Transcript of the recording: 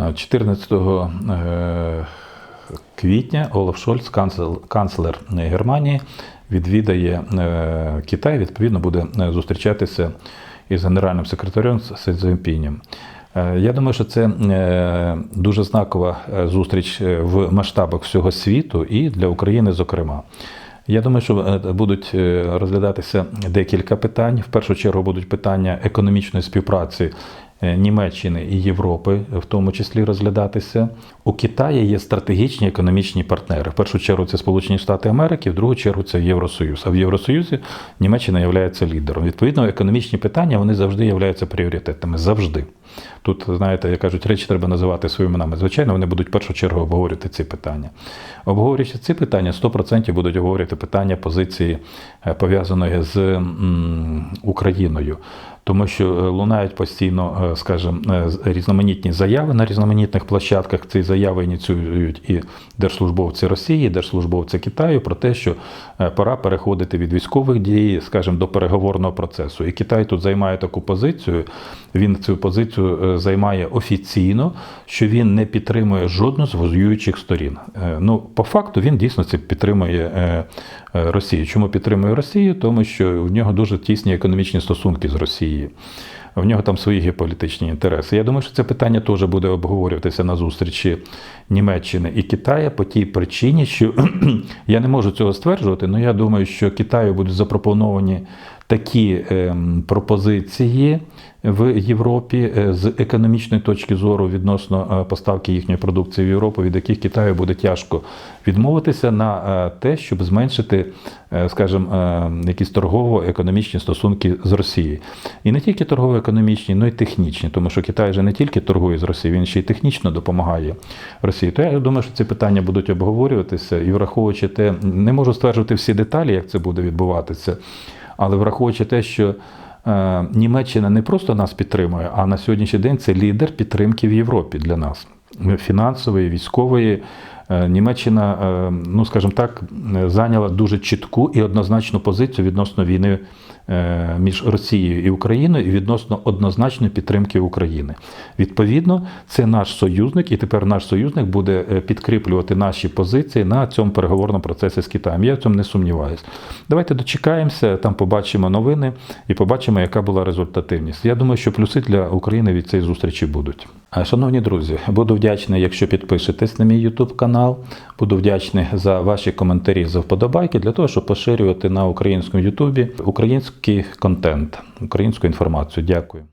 Е, 14 е, квітня Олаф Шольц, канцлер, Германії, відвідає е, Китай, відповідно, буде е, зустрічатися із генеральним секретарем Е, Я думаю, що це дуже знакова зустріч в масштабах всього світу і для України, зокрема. Я думаю, що будуть розглядатися декілька питань. В першу чергу будуть питання економічної співпраці Німеччини і Європи, в тому числі розглядатися. У Китаї є стратегічні економічні партнери. В першу чергу це Сполучені Штати Америки, в другу чергу це Євросоюз. А в Євросоюзі Німеччина є лідером. Відповідно, економічні питання вони завжди являються пріоритетами. Завжди. Тут, знаєте, як кажуть, речі треба називати своїми іменами. Звичайно, вони будуть в першу чергу обговорювати ці питання. Обговорюючи ці питання, 100% будуть обговорювати питання позиції е, пов'язаної з Україною. Тому що е, лунають постійно, е, скажімо, різноманітні заяви на різноманітних площадках. Ці заяви ініціюють і держслужбовці Росії, і держслужбовці Китаю про те, що пора переходити від військових дій, скажімо, до переговорного процесу. І Китай тут займає таку позицію. Він цю позицію е, займає офіційно, що він не підтримує жодну з воюючих сторін. Е, Ну, по факту він дійсно це підтримує е, Росію. Чому підтримує Росію? Тому що в нього дуже тісні економічні стосунки з Росією. В нього там свої геополітичні інтереси. Я думаю, що це питання теж буде обговорюватися на зустрічі Німеччини і Китаю по тій причині, що я не можу цього стверджувати, але я думаю, що Китаю будуть запропоновані такі ем, пропозиції в Європі е, з економічної точки зору відносно е, поставки їхньої продукції в Європу, від яких Китаю буде тяжко відмовитися на е, те, щоб зменшити, скажімо, якісь торгово-економічні стосунки з Росією. І не тільки торгово-економічні, але й технічні, тому що Китай же не тільки торгує з Росією, він ще й технічно допомагає Росії. То я думаю, що ці питання будуть обговорюватися і враховуючи те, не можу стверджувати всі деталі, як це буде відбуватися, але враховуючи те, що е, Німеччина не просто нас підтримує, а на сьогоднішній день це лідер підтримки в Європі для нас фінансової, військової. Е, Німеччина, е, ну скажімо так, зайняла дуже чітку і однозначну позицію відносно війни е, між Росією і Україною і відносно однозначної підтримки України. Відповідно, це наш союзник, і тепер наш союзник буде підкріплювати наші позиції на цьому переговорному процесі з Китаєм. Я в цьому не сумніваюся. Давайте дочекаємося, там побачимо новини і побачимо, яка була результативність. Я думаю, що плюси для України від цієї зустрічі будуть. Шановні друзі, буду вдячний, якщо підпишетесь на мій YouTube канал. Буду вдячний за ваші коментарі, за вподобайки для того, щоб поширювати на українському Ютубі український контент, українську інформацію. Дякую.